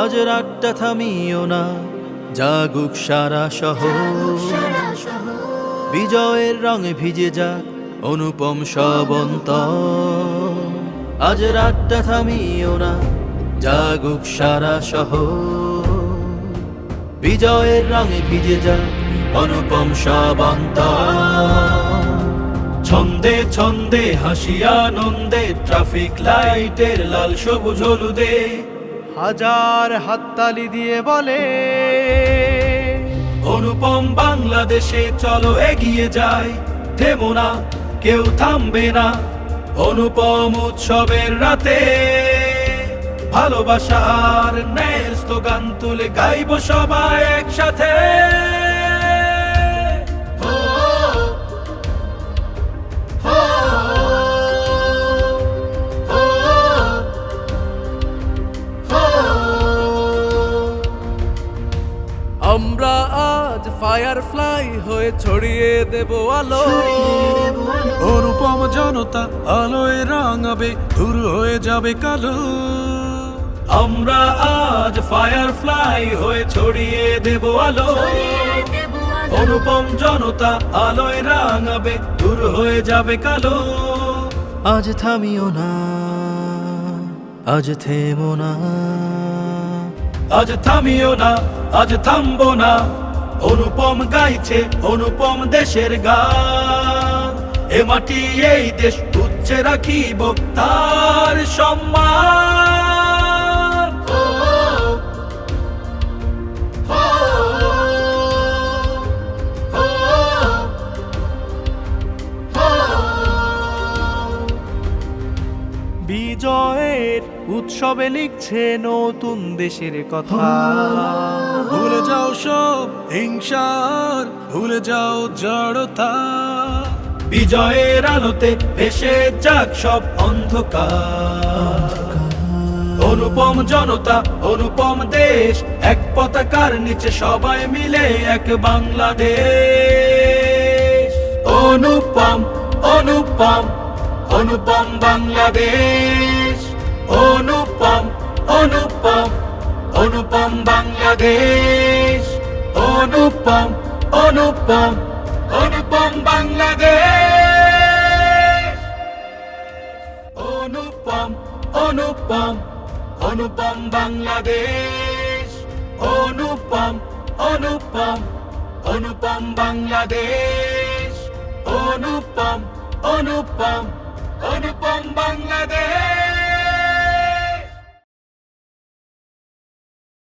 আজ রাতটা থামিও না, জাগুক সারা শহর। বিজয়ের রঙে ভিজে যাক অনুপম সবন্ত আজ রাতটা থামিও না, জাগুক সারা শহর। বিজয়ের রঙে ভিজে যাক অনুপম সবন্ত ছন্দে ছন্দে হাসিয়া নন্দে ট্রাফিক লাইটের লাল সবুজ হলুদে হাজার হাততালি দিয়ে বলে, অনুপম বাংলাদেশে চলো এগিয়ে যাই, থেমো না, কেউ থামবে না। অনুপম উৎসবের রাতে ভালোবাসার ন্যায় গান তুলে গাইব সবাই একসাথে। আমরা আজ ফায়ার ফ্লাই হয়ে ছড়িয়ে দেব আলো। অনুপম জনতা আলোয় রাঙাবে দূর হয়ে যাবে কালো। আমরা আজ ফায়ার ফ্লাই হয়ে ছড়িয়ে দেব আলো। অনুপম জনতা আলোয় রাঙাবে দূর হয়ে যাবে কালো। আজ থামিও না আজ থেমো না। আজ থামিও না, আজ থামবো না। অনুপম গাইছে, অনুপম দেশের গান। এ মাটি এই দেশ উচ্চে রাখিব তার সম্মান। বিজয়ের উৎসবে লিখছে নতুন দেশের কথা। ভুলে যাও সব হিংসার, ভুলে যাও জড়তা। বিজয়ের আলোতে ভেসে যাক সব অন্ধকার। অনুপম জনতা, অনুপম দেশ, এক পতাকার নিচে সবাই মিলে এক বাংলাদেশ। অনুপম অনুপম। অনুপম বাংলাদেশ, অনুপম অনুপম অনুপম বাংলাদেশ, অনুপম অনুপম অনুপম বাংলাদেশ। অনুপম অনুপম অনুপম বাংলাদেশ, অনুপম অনুপম অনুপম বাংলাদেশ, অনুপম অনুপম অনুপম বাংলাদেশ।